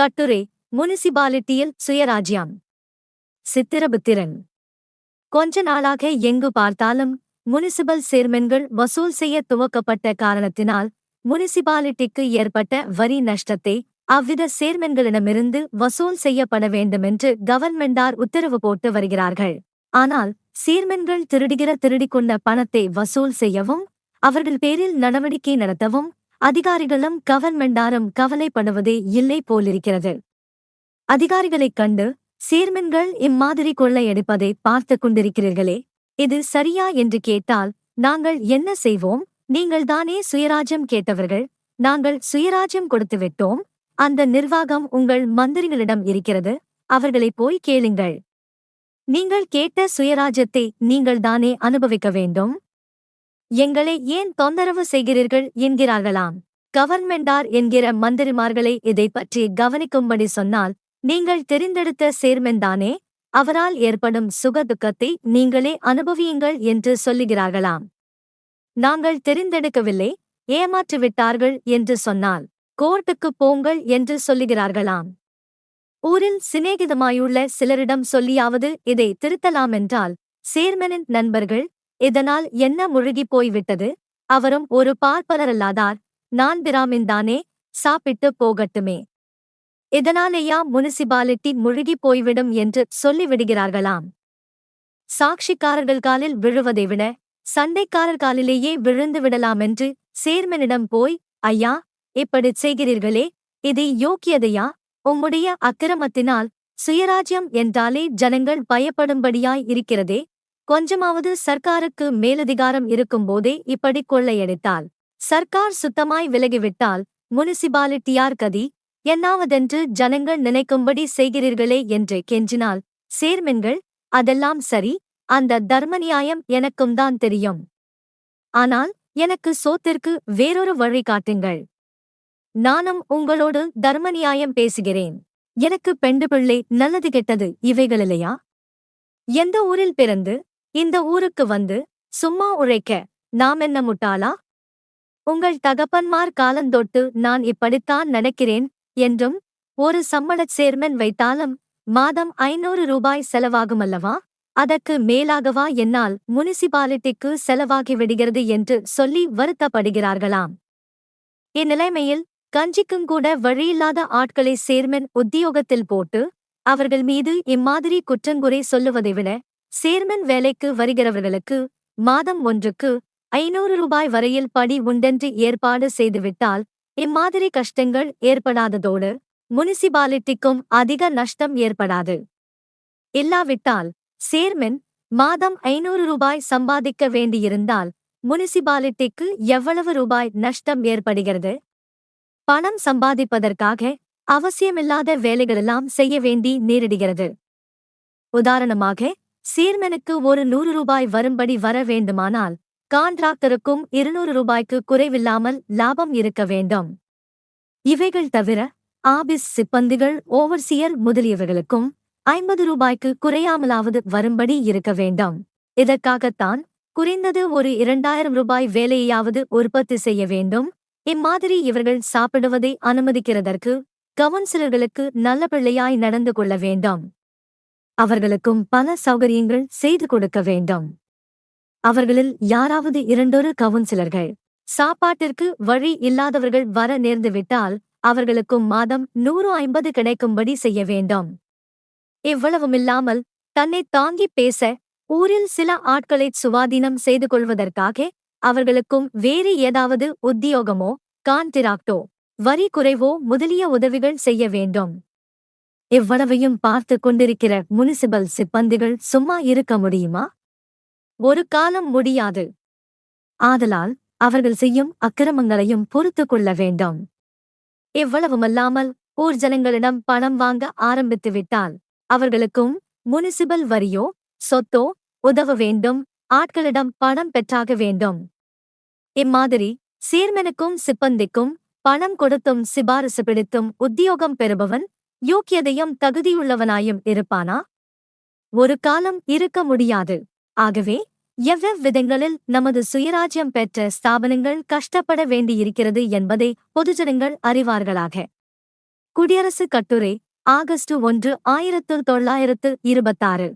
கட்டுரை முனிசிபாலிட்டியில் சுயராஜ்யம். சித்திரபுத்திரன். கொஞ்ச நாளாக எங்கு பார்த்தாலும் முனிசிபல் சேர்மன்கள் வசூல் செய்ய துவக்கப்பட்ட காரணத்தினால் முனிசிபாலிட்டிக்கு ஏற்பட்ட வரி நஷ்டத்தை அவ்வித சேர்மன்களிடமிருந்து வசூல் செய்யப்பட வேண்டுமென்று கவர்மெண்டார் உத்தரவு போட்டு வருகிறார்கள். ஆனால் சீர்மன்கள் திருடுகிற திருடிக்கொண்ட பணத்தை வசூல் செய்யவும் அவர்கள் பேரில் நடவடிக்கை நடத்தவும் அதிகாரிகளும் கவர்மெண்டாரும் கவலைப்படுவதே இல்லை போலிருக்கிறது. அதிகாரிகளைக் கண்டு சேர்மன்கள் இம்மாதிரி கொள்ளையடிப்பதை பார்த்து கொண்டிருக்கிறீர்களே. இது சரியா என்று கேட்டால் நாங்கள் என்ன செய்வோம்? நீங்கள் தானே சுயராஜ்யம் கேட்டவர்கள். நாங்கள் சுயராஜ்யம் கொடுத்து விட்டோம். அந்த நிர்வாகம் உங்கள் மந்திரிகளிடம் இருக்கிறது. அவர்களை போய் கேளுங்கள். நீங்கள் கேட்ட சுயராஜ்யத்தை நீங்கள் தானே அனுபவிக்க வேண்டும்? எங்களை ஏன் தொந்தரவு செய்கிறீர்கள் என்கிறார்களாம். கவர்மெண்டார் என்கிற மந்திரிமார்களை இதை பற்றி கவனிக்கும்படி சொன்னால் நீங்கள் தெரிந்தெடுத்த சேர்மென்தானே? அவரால் ஏற்படும் சுகதுக்கத்தை நீங்களே அனுபவியுங்கள் என்று சொல்லுகிறார்களாம். நாங்கள் தெரிந்தெடுக்கவில்லை ஏமாற்றிவிட்டார்கள் என்று சொன்னால் கோர்ட்டுக்குப் போங்கள் என்று சொல்லுகிறார்களாம். ஊரில் சிநேகிதமாயுள்ள சிலரிடம் சொல்லியாவது இதை திருத்தலாமென்றால் சேர்மனின் நண்பர்கள் இதனால் என்ன முழுகிப் போய்விட்டது? அவரும் ஒரு பார்ப்பனரல்லாதார் நான் பிராமின்தானே சாப்பிட்டு போகட்டுமே. இதனாலேயா முனிசிபாலிட்டி முழுகிப் போய்விடும் என்று சொல்லிவிடுகிறார்களாம்? சாட்சிக்காரர்கள் காலில் விழுவதை விட சண்டைக்காரர் காலிலேயே விழுந்து விடலாமென்று சேர்மனிடம் போய் ஐயா இப்படிச் செய்கிறீர்களே இது யோக்கியதையா? உம்முடைய அக்கிரமத்தினால் சுயராஜ்யம் என்றாலே ஜனங்கள் பயப்படும்படியாய் இருக்கிறதே கொஞ்சமாவது சர்க்காருக்கு மேலதிகாரம் இருக்கும்போதே இப்படி கொள்ளையடித்தால் சர்க்கார் சுத்தமாய் விலகிவிட்டால் முனிசிபாலிட்டியார் கதி என்னாவதென்று ஜனங்கள் நினைக்கும்படி செய்கிறீர்களே என்று கெஞ்சினால் சேர்மென்கள் அதெல்லாம் சரி அந்த தர்மநியாயம் எனக்கும் தான் தெரியும். ஆனால் எனக்கு சோத்திற்கு வேறொரு வழி காட்டுங்கள். நானும் உங்களோடு தர்மநியாயம் பேசுகிறேன். எனக்கு பெண்டு பிள்ளை நல்லது கெட்டது இவைகளில்லையா எந்த ஊரில் பிறந்து இந்த ஊருக்கு வந்து சும்மா உழைக்க நாம் என்ன முட்டாளா? உங்கள் தகப்பன்மார் காலந்தொட்டு நான் இப்படித்தான் நடக்கிறேன் என்றும் ஒரு சம்பளச் சேர்மன் வைத்தாலும் மாதம் ஐநூறு ரூபாய் செலவாகுமல்லவா அதற்கு மேலாகவா என்னால் முனிசிபாலிட்டிக்கு செலவாகி விடுகிறது என்று சொல்லி வருத்தப்படுகிறார்களாம். இந்நிலைமையில் கஞ்சிக்கும் கூட வழியில்லாத ஆட்களை சேர்மன் உத்தியோகத்தில் போட்டு அவர்கள் மீது இம்மாதிரி குற்றங்குறை சொல்லுவதை விட சேர்மன் வேலைக்கு வருகிறவர்களுக்கு மாதம் ஒன்றுக்கு ஐநூறு ரூபாய் வரையில் படி உண்டென்று ஏற்பாடு செய்துவிட்டால் இம்மாதிரி கஷ்டங்கள் ஏற்படாததோடு முனிசிபாலிட்டிக்கும் அதிக நஷ்டம் ஏற்படாது. இல்லாவிட்டால் சேர்மன் மாதம் ஐநூறு ரூபாய் சம்பாதிக்க வேண்டியிருந்தால் முனிசிபாலிட்டிக்கு எவ்வளவு ரூபாய் நஷ்டம் ஏற்படுகிறது? பணம் சம்பாதிப்பதற்காக அவசியமில்லாத வேலைகளெல்லாம் செய்ய வேண்டி நேரிடுகிறது. உதாரணமாக சீர்மனுக்கு ஒரு நூறு ரூபாய் வரும்படி வர வேண்டுமானால் கான்ட்ராக்டருக்கும் இருநூறு ரூபாய்க்கு குறைவில்லாமல் லாபம் இருக்க வேண்டும். இவைகள் தவிர ஆபிஸ் சிப்பந்திகள் ஓவர்சியர் முதலியவர்களுக்கும் ஐம்பது ரூபாய்க்கு குறையாமலாவது வரும்படி இருக்க வேண்டும். இதற்காகத்தான் குறைந்தது ஒரு இரண்டாயிரம் ரூபாய் வேலையாவது உற்பத்தி செய்ய வேண்டும். இம்மாதிரி இவர்கள் சாப்பிடுவதை அனுமதிக்கிறதற்கு கவுன்சிலர்களுக்கு நல்ல பிள்ளையாய் நடந்து கொள்ள வேண்டும். அவர்களுக்கும் பல சௌகரியங்கள் செய்து கொடுக்க வேண்டும். அவர்களில் யாராவது இரண்டொரு கவுன்சிலர்கள் சாப்பாட்டிற்கு வழி இல்லாதவர்கள் வர நேர்ந்துவிட்டால் அவர்களுக்கும் மாதம் நூறு ஐம்பது கிடைக்கும்படி செய்ய வேண்டும். இவ்வளவுமில்லாமல் தன்னை தாங்கி பேச ஊரில் சில ஆட்களைச் சுவாதீனம் செய்து கொள்வதற்காக அவர்களுக்கும் வேறு ஏதாவது உத்தியோகமோ கான்டிராக்டோ வரி குறைவோ முதலிய உதவிகள் செய்ய வேண்டும். இவ்வளவையும் பார்த்து கொண்டிருக்கிற முனிசிபல் சிப்பந்திகள் சும்மா இருக்க முடியுமா? ஒரு காலம் முடியாது. ஆதலால் அவர்கள் செய்யும் அக்கிரமங்களையும் பொறுத்து கொள்ள வேண்டும். இவ்வளவுமல்லாமல் ஊர் ஜனங்களிடம் பணம் வாங்க ஆரம்பித்து விட்டால் அவர்களுக்கும் முனிசிபல் வரியோ சொத்தோ உதவ வேண்டும் ஆட்களிடம் பணம் பெற்றாக வேண்டும். இம்மாதிரி சேர்மனுக்கும் சிப்பந்திக்கும் பணம் கொடுத்தும் சிபாரிசு பிடித்தும் உத்தியோகம் பெறுபவன் யோக்கியதையும் தகுதியுள்ளவனாயும் இருப்பானா? ஒரு காலம் இருக்க முடியாது. ஆகவே எவ்வெவ் விதங்களில் நமது சுயராஜ்யம் பெற்ற ஸ்தாபனங்கள் கஷ்டப்பட வேண்டியிருக்கிறது என்பதை பொதுஜனங்கள் அறிவார்களாக. குடியரசு கட்டுரை ஆகஸ்ட் ஒன்று ஆயிரத்து தொள்ளாயிரத்து இருபத்தாறு.